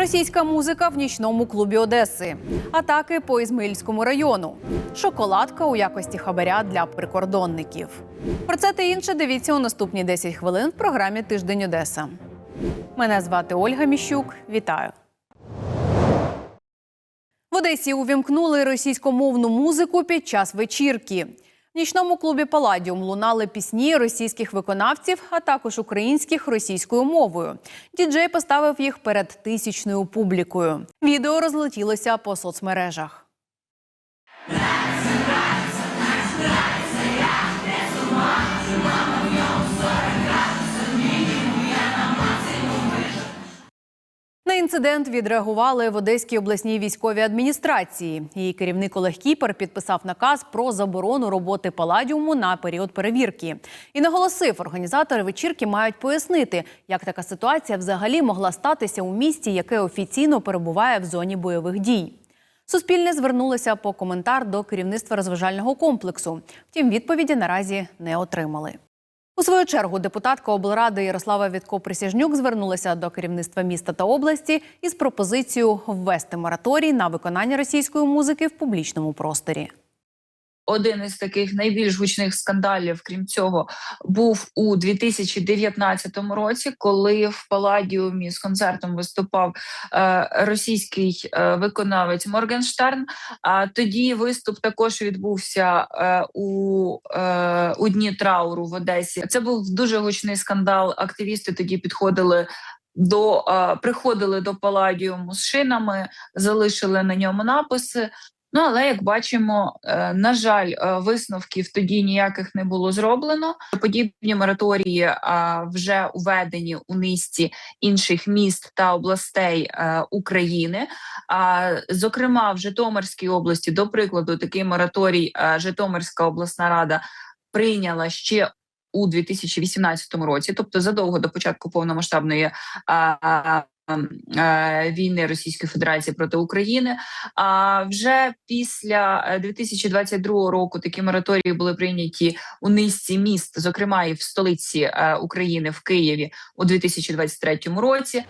Російська музика в нічному клубі Одеси, атаки по Ізмаїльському району, шоколадка у якості хабаря для прикордонників. Про це та інше дивіться у наступні 10 хвилин в програмі Тиждень Одеса. Мене звати Ольга Міщук. Вітаю. В Одесі увімкнули російськомовну музику під час вечірки. В нічному клубі Паладіум лунали пісні російських виконавців, а також українських російською мовою. Діджей поставив їх перед тисячною публікою. Відео розлетілося по соцмережах. На інцидент відреагували в Одеській обласній військовій адміністрації. Її керівник Олег Кіпер підписав наказ про заборону роботи паладіуму на період перевірки і наголосив, організатори вечірки мають пояснити, як така ситуація взагалі могла статися у місті, яке офіційно перебуває в зоні бойових дій. Суспільне звернулося по коментар до керівництва розважального комплексу. Втім, відповіді наразі не отримали. У свою чергу депутатка облради Ярослава Вітко-Присяжнюк звернулася до керівництва міста та області із пропозицією ввести мораторій на виконання російської музики в публічному просторі. Один із таких найбільш гучних скандалів, крім цього, був у 2019 році, коли в Паладіумі з концертом виступав е, російський е, виконавець Моргенштерн. А тоді виступ також відбувся е, у, у дні трауру в Одесі. Це був дуже гучний скандал. Активісти тоді підходили. До приходили до Паладіуму з шинами, залишили на ньому написи. Ну але як бачимо, е, на жаль, е, висновків тоді ніяких не було зроблено. Подібні мораторії е, вже введені у низці інших міст та областей України. Зокрема, в Житомирській області, до прикладу, такий мораторій Житомирська обласна рада прийняла ще. У 2018 році, тобто задовго до початку повномасштабної війни Російської Федерації проти України. А вже після е, 2022 року такі мораторії були прийняті у низці міст, зокрема і в столиці е, України в Києві у 2023 році.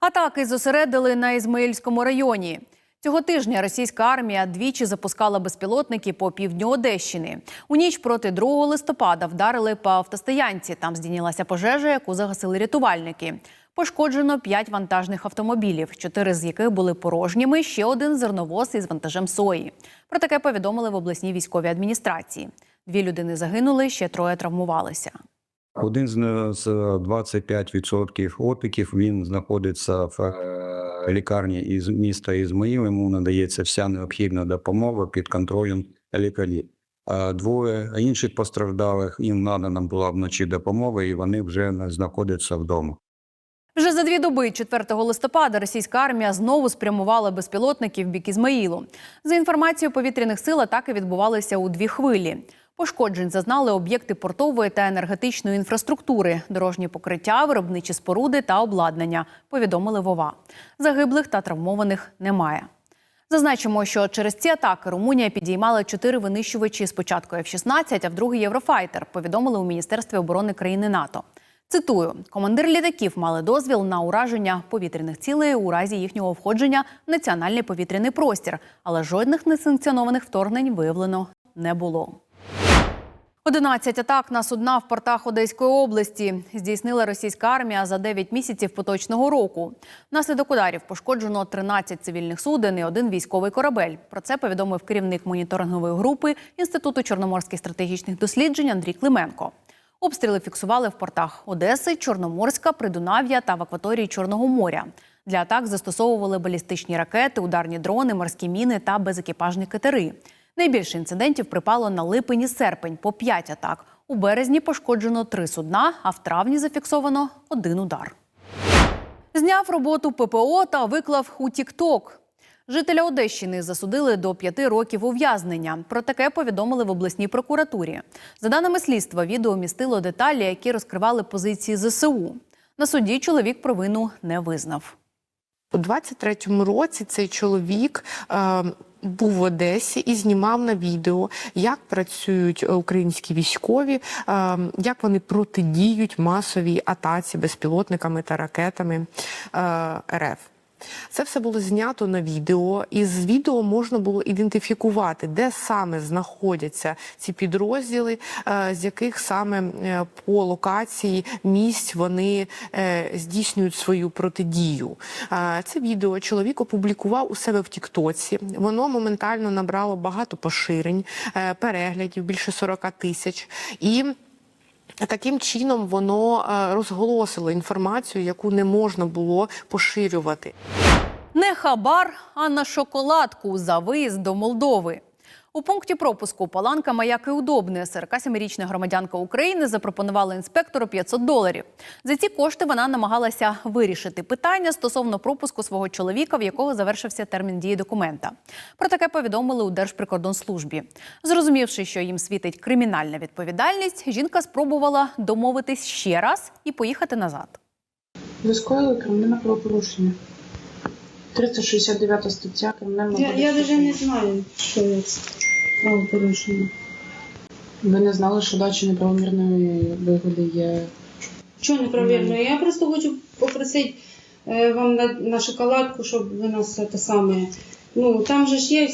Атаки зосередили на Ізмаїльському районі. Цього тижня російська армія двічі запускала безпілотники по півдню Одещини. У ніч проти 2 листопада вдарили по автостоянці. Там здійнялася пожежа, яку загасили рятувальники. Пошкоджено 5 вантажних автомобілів, чотири з яких були порожніми. Ще один зерновоз із вантажем сої. Про таке повідомили в обласній військовій адміністрації. Дві людини загинули, ще троє травмувалися. Один з не- з 25% опіків він знаходиться в е, лікарні із міста Ізмаїл. Йому надається вся необхідна допомога під контролем лікарів. А Двоє інших постраждалих їм надана була вночі допомога, і вони вже знаходяться вдома. Вже за дві доби, 4 листопада, російська армія знову спрямувала безпілотники в бік Ізмаїлу. За інформацією повітряних сил, атаки відбувалися у дві хвилі. Пошкоджень зазнали об'єкти портової та енергетичної інфраструктури, дорожні покриття, виробничі споруди та обладнання. Повідомили Вова. Загиблих та травмованих немає. Зазначимо, що через ці атаки Румунія підіймала чотири винищувачі спочатку F-16, а в другий Єврофайтер. Повідомили у Міністерстві оборони країни НАТО. Цитую: командир літаків мали дозвіл на ураження повітряних цілей у разі їхнього входження в національний повітряний простір, але жодних несанкціонованих вторгнень виявлено не було. 11 атак на судна в портах Одеської області здійснила російська армія за 9 місяців поточного року. Внаслідок ударів пошкоджено 13 цивільних суден і один військовий корабель. Про це повідомив керівник моніторингової групи Інституту чорноморських стратегічних досліджень Андрій Клименко. Обстріли фіксували в портах Одеси, Чорноморська, Придунав'я та в акваторії Чорного моря. Для атак застосовували балістичні ракети, ударні дрони, морські міни та безекіпажні катери. Найбільше інцидентів припало на липень і серпень по 5 атак. У березні пошкоджено три судна, а в травні зафіксовано один удар. Зняв роботу ППО та виклав у Тік-Ток. Жителя Одещини засудили до п'яти років ув'язнення. Про таке повідомили в обласній прокуратурі. За даними слідства, відео містило деталі, які розкривали позиції ЗСУ. На суді чоловік провину не визнав. У 23-му році цей чоловік е, був в Одесі і знімав на відео, як працюють е, українські військові, е, як вони протидіють масовій атаці безпілотниками та ракетами е, РФ. Це все було знято на відео, і з відео можна було ідентифікувати, де саме знаходяться ці підрозділи, е, з яких саме е, по локації місць вони е, здійснюють свою протидію. Це відео чоловік опублікував у себе в Тіктоці. Воно моментально набрало багато поширень, переглядів більше 40 тисяч. І Таким чином воно е, розголосило інформацію, яку не можна було поширювати. Не хабар, а на шоколадку за виїзд до Молдови. У пункті пропуску Паланка Маяки Удобне 47-річна громадянка України запропонувала інспектору 500 доларів. За ці кошти вона намагалася вирішити питання стосовно пропуску свого чоловіка, в якого завершився термін дії документа. Про таке повідомили у Держприкордонслужбі. Зрозумівши, що їм світить кримінальна відповідальність, жінка спробувала домовитись ще раз і поїхати назад. Ви скоїли кримінальне правопорушення. 369 стаття кримінального Я, я навіть не знаю, що це правопорушення. Ви не знали, що дача неправомірної вигоди є. Чого неправильно? Я просто хочу попросити е, вам на, на шоколадку, щоб ви нас те саме. Ну, там же ж є.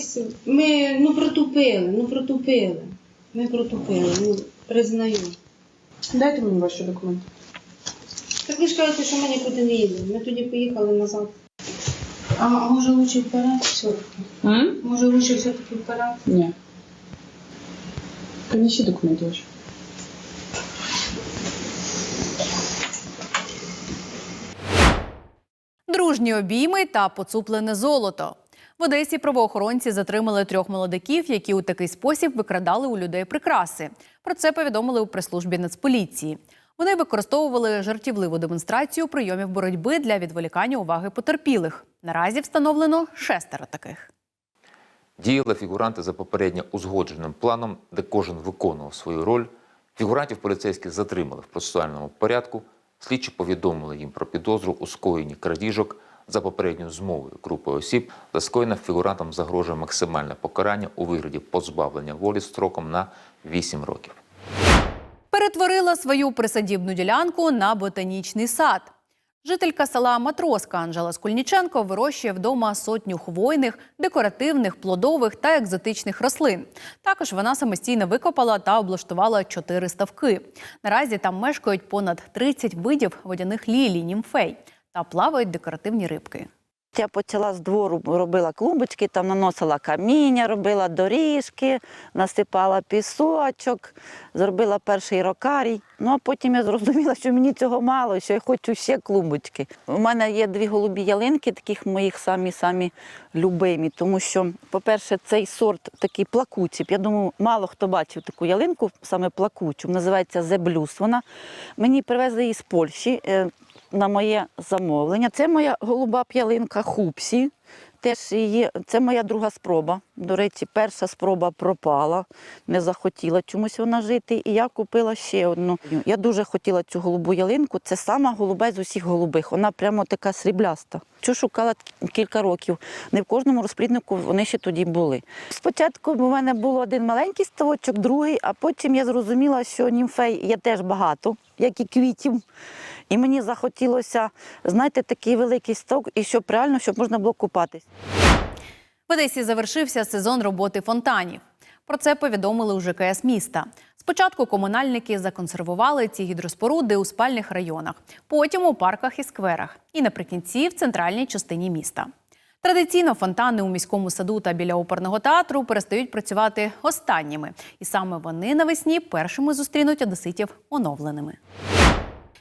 Ми ну протупили, ну протупили. Ми протупили, ну, признаю. Дайте мені ваші документи. Так ви ж кажете, що ми нікуди не їдемо. Ми тоді поїхали назад. А, може лучше вперед все-таки? М? Може лучше все-таки вперед? Ні. Принесіть документи ваші. Дружні обійми та поцуплене золото. В Одесі правоохоронці затримали трьох молодиків, які у такий спосіб викрадали у людей прикраси. Про це повідомили у прес-службі Нацполіції. Вони використовували жартівливу демонстрацію прийомів боротьби для відволікання уваги потерпілих. Наразі встановлено шестеро таких. Діяли фігуранти за попередньо узгодженим планом, де кожен виконував свою роль. Фігурантів поліцейські затримали в процесуальному порядку. Слідчі повідомили їм про підозру у скоєнні крадіжок за попередньою змовою групи осіб. За скоєне фігурантам загрожує максимальне покарання у вигляді позбавлення волі строком на 8 років. Перетворила свою присадібну ділянку на ботанічний сад. Жителька села Матроска Анжела Скульніченко вирощує вдома сотню хвойних, декоративних, плодових та екзотичних рослин. Також вона самостійно викопала та облаштувала чотири ставки. Наразі там мешкають понад 30 видів водяних лілій, німфей та плавають декоративні рибки. Я почала з двору, робила клумбочки, там наносила каміння, робила доріжки, насипала пісочок, зробила перший рокарій. Ну а потім я зрозуміла, що мені цього мало, що я хочу ще клумбочки. У мене є дві голубі ялинки, таких моїх самі-самі любимі, тому що, по-перше, цей сорт такий плакучий. Я думаю, мало хто бачив таку ялинку, саме плакучу. Називається Зеблюс. Вона мені привезли її з Польщі. На моє замовлення. Це моя голуба п'ялинка Хупсі. Теж її, це моя друга спроба. До речі, перша спроба пропала, не захотіла чомусь вона жити. І я купила ще одну. Я дуже хотіла цю голубу ялинку. Це сама голуба з усіх голубих. Вона прямо така срібляста. Цю шукала кілька років. Не в кожному розпліднику вони ще тоді були. Спочатку в мене був один маленький ставочок, другий, а потім я зрозуміла, що німфей є теж багато, як і квітів. І мені захотілося, знаєте, такий великий сток, і щоб реально, щоб можна було купатись. В Одесі завершився сезон роботи фонтанів. Про це повідомили у ЖКС міста. Спочатку комунальники законсервували ці гідроспоруди у спальних районах, потім у парках і скверах, і наприкінці в центральній частині міста. Традиційно фонтани у міському саду та біля оперного театру перестають працювати останніми, і саме вони навесні першими зустрінуть одеситів оновленими.